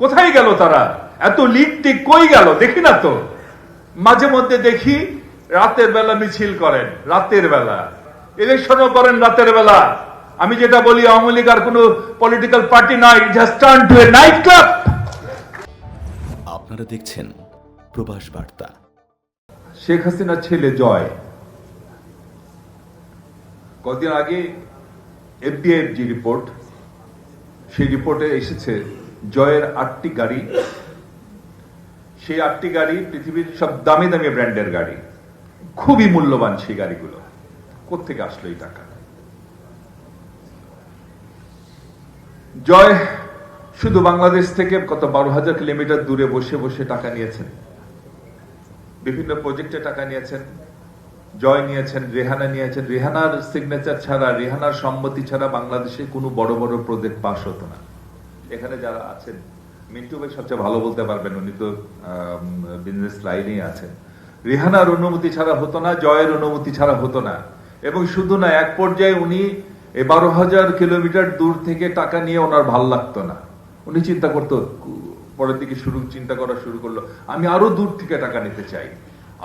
কোথায় গেল তারা? এত টিক কই গেল? দেখি না তো। মাঝে মধ্যে দেখি রাতের বেলা মিছিল করেন রাতের বেলা। ইলেকশনও করেন রাতের বেলা। আমি যেটা বলি আওয়ামী লীগ আর কোনো পলিটিক্যাল পার্টি নয় it has turn to a night club আপনারা দেখছেন প্রবাস বার্তা। শেখ হাসিনার ছেলে জয়। কদিন আগে এফডিআইএফ যে রিপোর্ট সেই রিপোর্টে এসেছে জয়ের আটটি গাড়ি, সেই আটটি গাড়ি পৃথিবীর সব দামি দামি ব্র্যান্ডের গাড়ি। খুবই মূল্যবান সেই গাড়িগুলো। কোথেকে আসলো এই টাকা? জয় শুধু বাংলাদেশ থেকে কত বারো হাজার কিলোমিটার দূরে বসে বসে টাকা নিয়েছেন। বিভিন্ন প্রজেক্টে টাকা নিয়েছেন। জয় নিয়েছেন, রেহানা নিয়েছেন। রেহানার সিগনেচার ছাড়া, রেহানার সম্মতি ছাড়া বাংলাদেশে কোনো বড় বড় প্রজেক্ট পাস হতো না। এখানে যারা আছেন, মিন্টু ভাই সবচেয়ে ভালো বলতে পারবেন, উনি তো বিজনেস লাইনেই আছেন। রেহানার অনুমতি ছাড়া হতো না, জয়ের অনুমতি ছাড়া হতো না। এবং শুধু না, এক পর্যায়ে উনি বারো হাজার কিলোমিটার দূর থেকে টাকা নিয়ে ওনার ভালো লাগতো না। উনি চিন্তা করতো, পরের দিকে শুরু, চিন্তা করা শুরু করল, আমি আরও দূর থেকে টাকা নিতে চাই,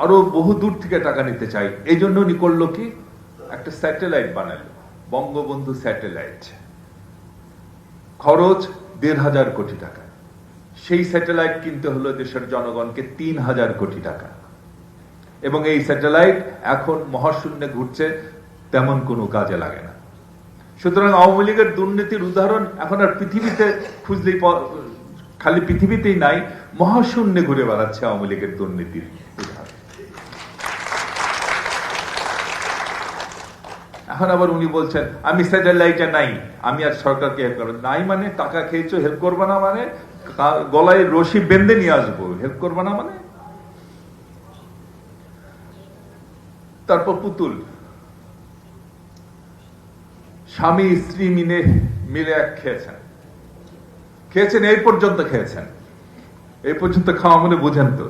আরও বহু দূর থেকে টাকা নিতে চাই। এই জন্য উনি করল কি? একটা স্যাটেলাইট বানালো, বঙ্গবন্ধু স্যাটেলাইট খরচ দেড় হাজার কোটি টাকা। সেই স্যাটেলাইট কিনতে হলো দেশের জনগণকে তিন হাজার কোটি টাকা। এবং এই স্যাটেলাইট এখন মহাশূন্যে ঘুরছে, তেমন কোনো কাজে লাগে না। সুতরাং আওয়ামী লীগের দুর্নীতির উদাহরণ এখন আর পৃথিবীতে খুঁজলেই খালি পৃথিবীতেই নাই, মহাশূন্যে ঘুরে বেড়াচ্ছে আওয়ামী লীগের দুর্নীতির উদাহরণ এখন আবার উনি বলছেন আমি স্যাটেলাইটে নাই। আমি আর সরকারকে হেল্প করব নাই মানে টাকা খেয়েছো হেল্প করব না মানে গলায় রশি বেঁধে নিয়ে আসব হেল্প করব না মানে? তারপর পুতুল। স্বামী, স্ত্রী মিলে মিলে এক খেয়েছেন। খেয়েছেন, এই পর্যন্ত খেয়েছেন। এই পর্যন্ত খাওয়া মানে বুঝেন তো।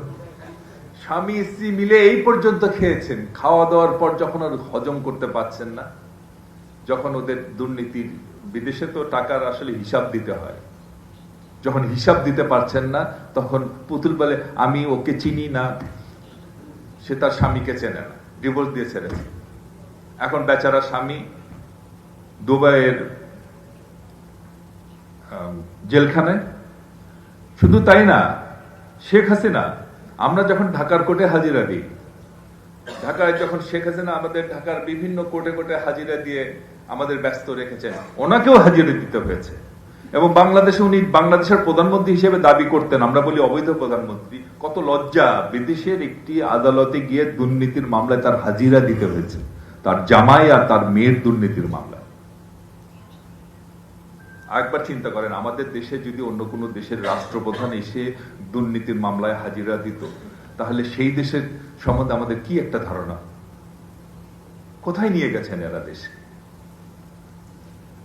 স্বামী স্ত্রী মিলে এই পর্যন্ত খেয়েছেন। খাওয়া দাওয়ার পর যখন আর হজম করতে পারছেন না, যখন ওদের দুর্নীতির বিদেশে তো টাকার আসলে হিসাব দিতে হয়। যখন হিসাব দিতে পারছেন না, তখন পুতুল বলে, আমি ওকে চিনি না, সে তার স্বামীকে চেনে না ডিভোর্স দিয়ে ছেড়েছে। এখন বেচারা স্বামী দুবাইয়ের জেলখানায়। শুধু তাই না, শেখ হাসিনা আমরা যখন ঢাকার কোর্টে হাজিরা দিই, ঢাকায় যখন শেখ হাসিনা আমাদের ঢাকার বিভিন্ন কোর্টে কোর্টে হাজিরা দিয়ে আমাদের ব্যস্ত রেখেছেন, ওনাকেও হাজিরা দিতে হয়েছে। এবং বাংলাদেশে উনি বাংলাদেশের প্রধানমন্ত্রী হিসেবে দাবি করতেন, আমরা বলি অবৈধ প্রধানমন্ত্রী, কত লজ্জা বিদেশের একটি আদালতে গিয়ে দুর্নীতির মামলায় তার হাজিরা দিতে হয়েছে। তার জামাই আর তার মেয়ের দুর্নীতির মামলা। একবার চিন্তা করেন, আমাদের দেশে যদি অন্য কোনো দেশের রাষ্ট্রপ্রধান এসে দুর্নীতির মামলায় হাজিরা দিত, তাহলে সেই দেশের সম্বন্ধে আমাদের কি একটা ধারণা? কোথায় নিয়ে গেছেন এরা দেশে?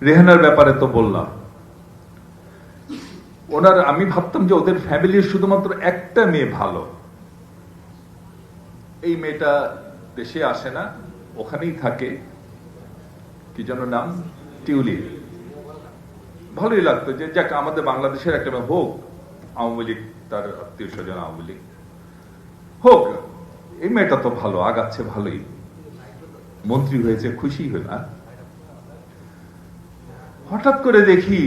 রেহানার ব্যাপারে তো বললাম। ওনার, আমি ভাবতাম যে ওদের ফ্যামিলির শুধুমাত্র একটা মেয়ে ভালো। এই মেয়েটা দেশে আসে না, ওখানেই থাকে। কি যেন নাম? টিউলিপ। ভালোই লাগতো যে, যাক, আমাদের বাংলাদেশের একটা হোক, আওয়ামী লীগ, তার আত্মীয় স্বজন আওয়ামী লীগ। হোক, এই মেয়েটা তো ভালো, আগাচ্ছে ভালোই। মন্ত্রী হয়েছে, খুশি হয়ে, না? হঠাৎ করে দেখি,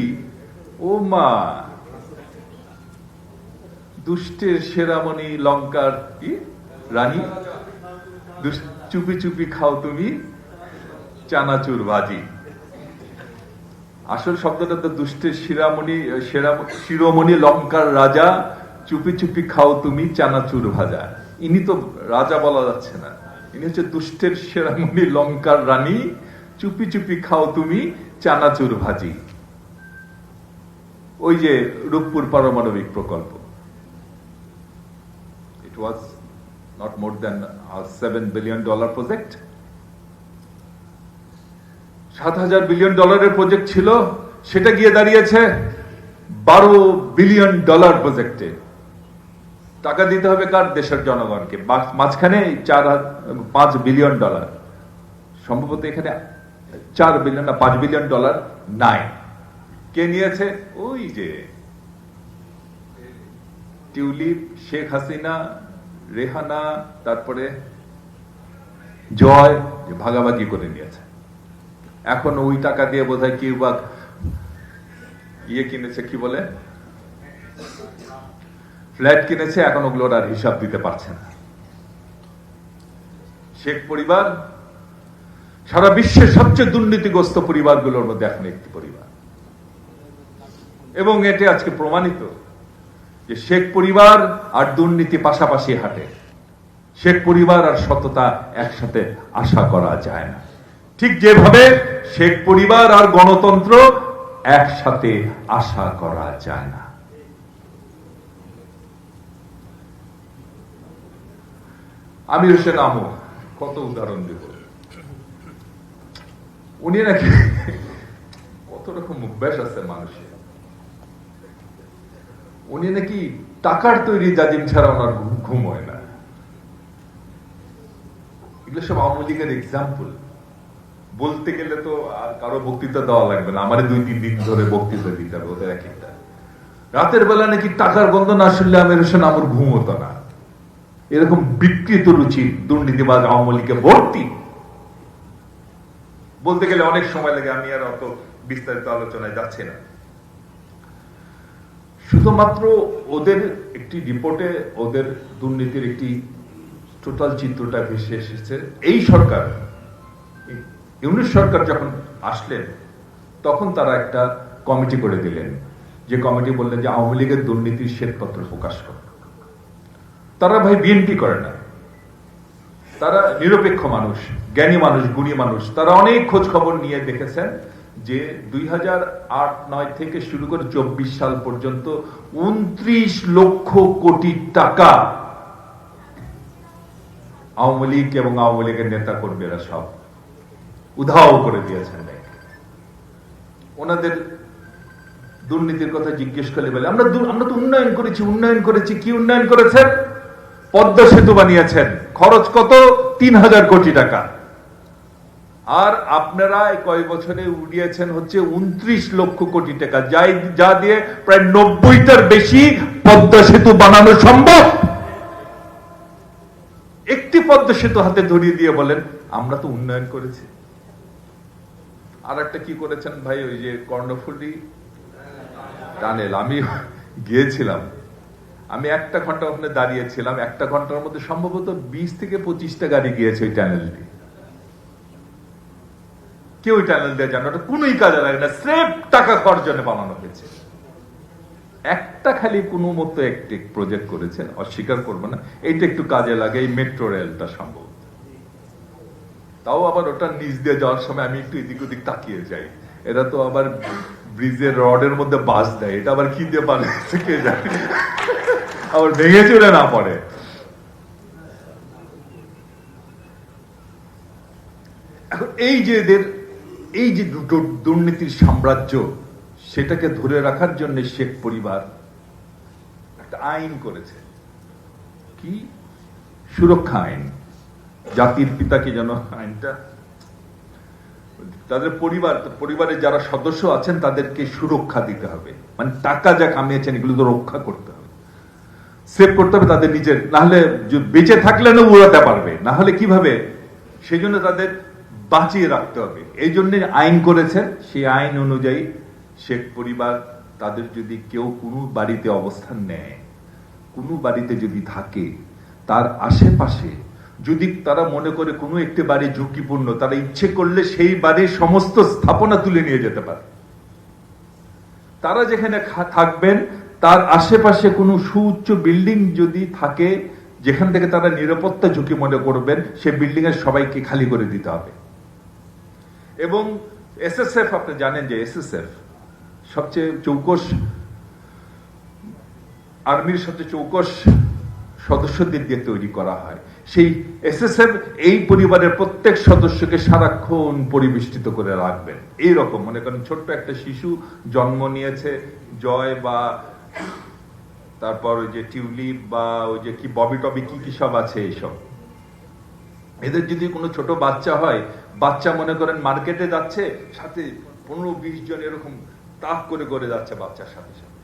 ও মা, দুষ্টের সেরামণি, লঙ্কার, কি? রানী? চুপি চুপি খাও তুমি চানাচুর ভাজি আসল শব্দটা তো দুষ্টের শিরামণি শিরোমণি লঙ্কার রাজা, চুপি চুপি খাও তুমি চানাচুর ভাজা। ইনি তো রাজা বলা যাচ্ছে না। ইনি হচ্ছে দুষ্টের সেরামণি লঙ্কার রানী, চুপি চুপি খাও তুমি চানাচুর ভাজি। ওই যে রূপপুর পারমাণবিক প্রকল্প। It was not more then seven billion dollar project সাত হাজার বিলিয়ন ডলারের প্রজেক্ট ছিল, সেটা গিয়ে দাঁড়িয়েছে বারো বিলিয়ন ডলার প্রজেক্টে টাকা দিতে হবে কার? দেশের জনগণকে। মাঝখানে চার পাঁচ বিলিয়ন ডলার। সম্ভবত এখানে চার বিলিয়ন না, পাঁচ বিলিয়ন ডলার নাই। কে নিয়েছে? ওই যে টিউলিপ, শেখ হাসিনা, রেহানা, তারপরে জয় ভাগাভাগি করে নিয়েছে। এখন ওই টাকা দিয়ে বোধহয় কেউ বা ইয়ে কিনেছে, কি বলে? ফ্ল্যাট কিনেছে, এখন ওগুলোর আর হিসাব দিতে পারছে না। শেখ পরিবার, সারা বিশ্বের সবচেয়ে দুর্নীতিগ্রস্ত পরিবারগুলোর মধ্যে এখন একটি পরিবার। এবং এটি আজকে প্রমাণিত যে শেখ পরিবার আর দুর্নীতি পাশাপাশি হাঁটে। শেখ পরিবার আর সততা একসাথে আশা করা যায় না। ঠিক যেভাবে শেখ পরিবার আর গণতন্ত্র একসাথে আশা করা যায় না। আমির হোসেন আমু, কত উদাহরণ দেব? উনি নাকি কত রকম অভ্যাস আছে মানুষের। উনি নাকি টাকার তৈরি জাজিম ছাড়া ওনার ঘুম- হয় না। এগুলো সব আওয়ামী লীগের এক্সাম্পল বলতে গেলে তো আর কারও বক্তৃতা দেওয়া লাগবে না। আমার দুই, তিন দিন ধরে বক্তৃতা দিতে হবে, ওদের এক একটা। রাতের বেলা নাকি টাকার গন্ধ না শুনলে আমির হোসেন আমার ঘুম হতো না। এরকম বিকৃত রুচি দুর্নীতিবাজ আওয়ামী লীগে ভর্তি। বলতে গেলে অনেক সময় লাগে, আমি আর অত বিস্তারিত আলোচনায় যাচ্ছি না। শুধুমাত্র ওদের একটি রিপোর্টে ওদের দুর্নীতির একটি টোটাল চিত্রটা ভেসে এসেছে। এই সরকার ইউনিট সরকার যখন আসলেন, তখন তারা একটা কমিটি করে দিলেন। যে কমিটি বললেন যে আওয়ামী লীগের দুর্নীতির শ্বেতপত্র প্রকাশ করে। তারা ভাই বিএনপি করে না। তারা নিরপেক্ষ মানুষ, জ্ঞানী মানুষ, গুণী মানুষ। তারা অনেক খোঁজ খবর নিয়ে দেখেছেন যে দুই হাজার আট, নয় থেকে শুরু করে চব্বিশ সাল পর্যন্ত উনত্রিশ লক্ষ কোটি টাকা আওয়ামী লীগ এবং আওয়ামী লীগের নেতা কর্মীরা সব উধাও করে দিয়েছেন ওনাদের দুর্নীতির কথা জিজ্ঞেস করলে বলে, আমরা আমরা তো উন্নয়ন করেছি উন্নয়ন করেছি, কি উন্নয়ন করেছেন? পদ্মা সেতু বানিয়েছেন, খরচ কত? তিন হাজার কোটি টাকা। আর আপনারা কয় বছরে উড়িয়েছেন হচ্ছে উনত্রিশ লক্ষ কোটি টাকা, যাই যা দিয়ে প্রায় নব্বইটার বেশি পদ্মা সেতু বানানো সম্ভব। একটি পদ্মা সেতু হাতে ধরিয়ে দিয়ে বলেন, আমরা তো উন্নয়ন করেছি। আর একটা কি করেছেন ভাই, ওই যে কর্ণফুলি? টানেল আমি গিয়েছিলাম। আমি একটা ঘণ্টা ওখানে দাঁড়িয়েছিলাম। একটা ঘণ্টার মধ্যে সম্ভবত বিশ থেকে পঁচিশটা গাড়ি গিয়েছে ওই টানেল দিয়ে। কেউ ওই টানেল দিয়ে জানো ওটা কোনোই কাজে লাগে না, স্রেফ টাকা খরচনে বানানো হয়েছে। একটা খালি কোনো মতো একটি প্রজেক্ট করেছে অস্বীকার করব না, এইটা একটু কাজে লাগে, এই মেট্রো রেলটা সম্ভব তাও আবার ওটা নিচ দিয়ে যাওয়ার সময় আমি একটু এদিক ওদিক তাকিয়ে যাই। এটা তো আবার ব্রিজের রডের মধ্যে বাস দেয়, এটা আবার কি দিয়ে বানিয়েছে কে জানে? আবার ভেঙে চলে না পড়ে। এখন এই যে এদের, এই যে দুটো দুর্নীতির সাম্রাজ্য, সেটাকে ধরে রাখার জন্য শেখ পরিবার একটা আইন করেছে। কি? সুরক্ষা আইন। জাতির পিতা কি যেন আইনটা তাদের পরিবার, পরিবারের যারা সদস্য আছেন তাদেরকে সুরক্ষা দিতে হবে। মানে টাকা যা কামিয়েছেন এগুলো তো রক্ষা করতে হবে। সেভ করতে হবে তাদের নিজের। নাহলে বেঁচে থাকলে না উড়াতে পারবে। না হলে কীভাবে? সেই জন্য তাদের বাঁচিয়ে রাখতে হবে। এই জন্য আইন করেছে। সেই আইন অনুযায়ী শেখ পরিবার তাদের যদি কেউ কোনো বাড়িতে অবস্থান নেয়, কোনো বাড়িতে যদি থাকে, তার আশেপাশে যদি তারা মনে করে কোনো একটি বাড়ি ঝুঁকিপূর্ণ, তারা ইচ্ছে করলে সেই বাড়ির সমস্ত স্থাপনা তুলে নিয়ে যেতে পারে। তারা যেখানে থাকবেন, তার আশেপাশে কোনো সুউচ্চ বিল্ডিং যদি থাকে, যেখান থেকে তারা নিরাপত্তা ঝুঁকি মনে করবেন সে বিল্ডিং এর সবাইকে খালি করে দিতে হবে। এবং এসএসএফ, আপনি জানেন যে এসএসএফ সবচেয়ে চৌকস, আর্মির সবচেয়ে চৌকস সদস্যদের দিয়ে তৈরি করা হয়। সেই এসএসএফ এই পরিবারের প্রত্যেক সদস্যকে সারাক্ষণ পরিবেষ্টিত করে রাখবেন। এই রকম মনে করেন ছোট্ট একটা শিশু জন্ম নিয়েছে, জয় বা তারপর ওই যে টিউলিপ বা ওই যে কি, ববি টবি, কি কি সব আছে এইসব। এদের যদি কোনো ছোট বাচ্চা হয়, বাচ্চা মনে করেন মার্কেটে যাচ্ছে, সাথে পনেরো বিশ জন এরকম তাক করে করে যাচ্ছে বাচ্চার সাথে সাথে।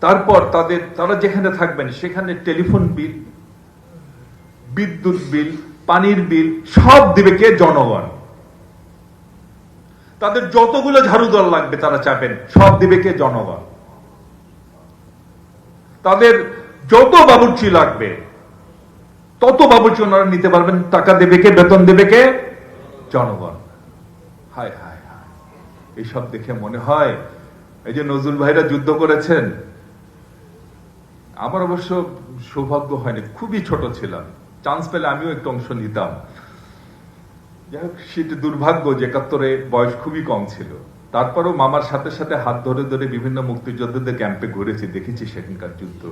তারপর তাদের, তারা যেখানে থাকবেন, সেখানে টেলিফোন বিল, বিদ্যুৎ বিল, পানির বিল, সব দিবে কে? জনগণ। তাদের যতগুলো ঝাড়ু দল লাগবে তারা চাপেন, সব দিবে কে? জনগণ। তাদের যত বাবুর্চি লাগবে, তত বাবুর্চি ওনারা নিতে পারবেন, টাকা দেবে কে? বেতন দেবে কে? জনগণ। হায় হায় হায়। এইসব দেখে মনে হয়, এই যে নজরুল ভাইরা যুদ্ধ করেছেন আমার অবশ্য সৌভাগ্য হয়নি, খুবই ছোট ছিলাম। চান্স পেলে আমিও একটু অংশ নিতাম। যাই হোক, সেটি দুর্ভাগ্য যে একাত্তরে বয়স খুবই কম ছিল। তারপরেও মামার সাথে সাথে হাত ধরে ধরে বিভিন্ন মুক্তিযোদ্ধাদের ক্যাম্পে ঘুরেছি, দেখেছি সেখানকার যুদ্ধ।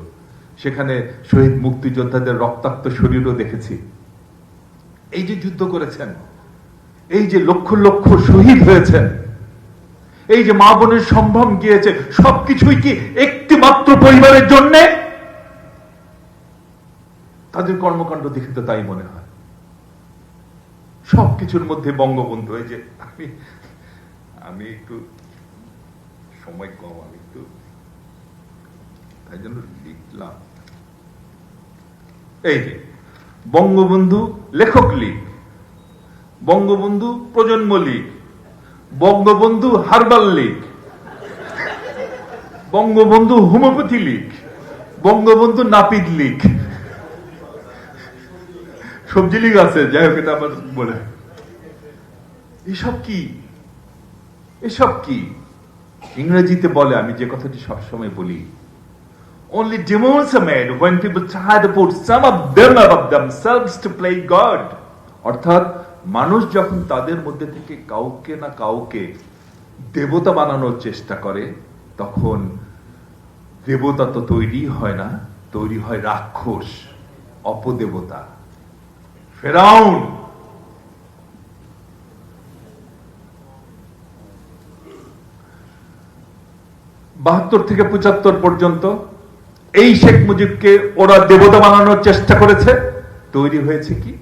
সেখানে শহীদ মুক্তিযোদ্ধাদের রক্তাক্ত শরীরও দেখেছি। এই যে যুদ্ধ করেছেন, এই যে লক্ষ লক্ষ শহীদ হয়েছেন, এই যে মা বোনের সম্ভ্রম গিয়েছে, সবকিছুই কি একটি মাত্র পরিবারের জন্যে? তাদের কর্মকাণ্ড দেখে তো তাই মনে হয়। সবকিছুর মধ্যে বঙ্গবন্ধু এই যে, আমি আমি একটু সময় কম, আমি একটু তাই জন্য লিখলাম। এই যে, বঙ্গবন্ধু লেখক লীগ, বঙ্গবন্ধু প্রজন্ম league, Bangabandhu herbal league, Bangabandhu homeopathy league, Bangabandhu নাপিত লীগ। সবজি লীগ আছে, যাই হোক, এটা আবার বলে। এসব কি? এসব কি? ইংরেজিতে বলে, আমি যে কথাটি সবসময় বলি, Only demons are made when people try to put some of them above themselves to play God. অর্থাৎ, মানুষ যখন তাদের মধ্যে থেকে কাউকে না কাউকে দেবতা বানানোর চেষ্টা করে, তখন দেবতা তো তৈরি হয় না, তৈরি হয় রাক্ষস, অপদেবতা। ফেরাউন। বাহাত্তর থেকে পঁচাত্তর পর্যন্ত এই শেখ মুজিবকে ওরা দেবতা বানানোর চেষ্টা করেছে। তৈরি হয়েছে কি?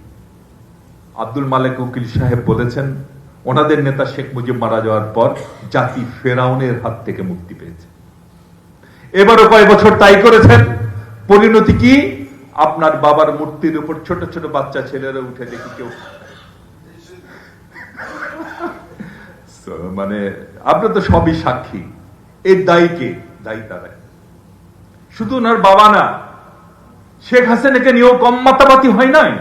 আব্দুল মালেক উকিল সাহেব বলেছেন, ওনাদের নেতা শেখ মুজিব মারা যাওয়ার পর জাতি ফেরাউনের হাত থেকে মুক্তি পেয়েছে। এবারও কয়েক বছর তাই করেছেন। পরিণতি কি? আপনার বাবার মূর্তির উপর ছোট ছোট বাচ্চা ছেলেরা উঠে দেখি কেউ। মানে আপনি তো সবই সাক্ষী। এর দায়ী কে? দায়ী তারাই। শুধু ওনার বাবা না, শেখ হাসিনাকে নিয়েও কম মাতামাতি হয় নাই।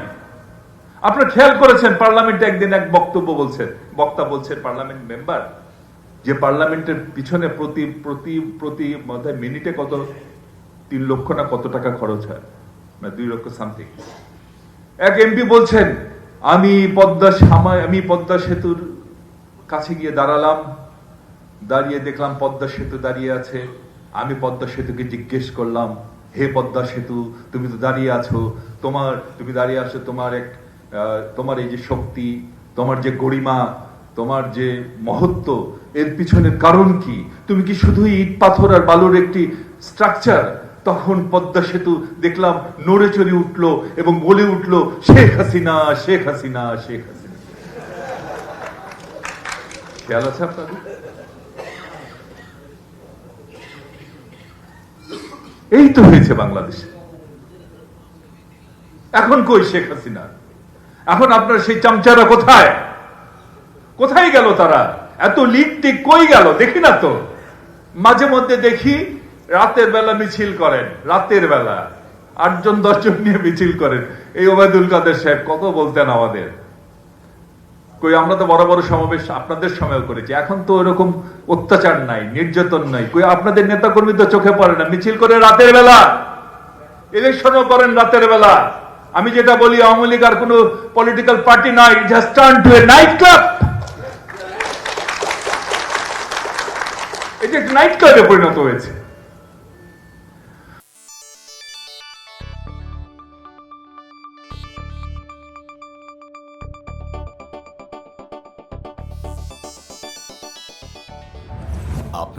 আপনারা খেয়াল করেছেন, পার্লামেন্টে একদিন এক বক্তব্য বলছেন, বক্তা বলছেন, পার্লামেন্ট মেম্বার, যে পার্লামেন্টের পিছনে প্রতি প্রতি প্রতি মিনিটে কত, তিন লক্ষ না কত টাকা খরচ হয়? দুই লক্ষ সামথিং এক এমপি বলছেন, আমি পদ্মা সামায় আমি পদ্মা সেতুর কাছে গিয়ে দাঁড়ালাম, দাঁড়িয়ে দেখলাম পদ্মা সেতু দাঁড়িয়ে আছে। আমি পদ্মা সেতুকে জিজ্ঞেস করলাম, হে পদ্মা সেতু, তুমি তো দাঁড়িয়ে আছো। তোমার, তুমি দাঁড়িয়ে আছো, তোমার এক তোমার এই যে শক্তি, তোমার যে গরিমা, তোমার যে মহত্ব, এর পিছনের কারণ কি? তুমি কি শুধুই ইট, পাথর আর বালুর একটি স্ট্রাকচার তখন পদ্মা সেতু দেখলাম নড়ে চড়ে উঠল এবং বলে উঠল, শেখ হাসিনা শেখ হাসিনা শেখ হাসিনা। খেয়াল আছে আপনাদের? এই তো হয়েছে বাংলাদেশে। এখন কই শেখ হাসিনা? এখন আপনার সেই চামচারা কোথায়? কোথায় গেল তারা? এত টিক কই গেল? দেখি না তো। মাঝে মধ্যে দেখি রাতের বেলা মিছিল করেন, রাতের বেলা। আটজন, দশজন নিয়ে মিছিল করেন। এই ওবায়দুল কাদের সাহেব কত বলতেন আমাদের? কই, আমরা তো বড় বড় সমাবেশ আপনাদের সময় করেছি। এখন তো এরকম অত্যাচার নাই, নির্যাতন নাই। কই, আপনাদের নেতা কর্মী তো চোখে পড়ে না। মিছিল করে রাতের বেলা। ইলেকশনও করেন রাতের বেলা। আমি যেটা বলি, আওয়ামী লীগ আর কোনো পলিটিক্যাল পার্টি নাই it has turn to a night club এটা নাইট ক্লাবে পরিণত হয়েছে।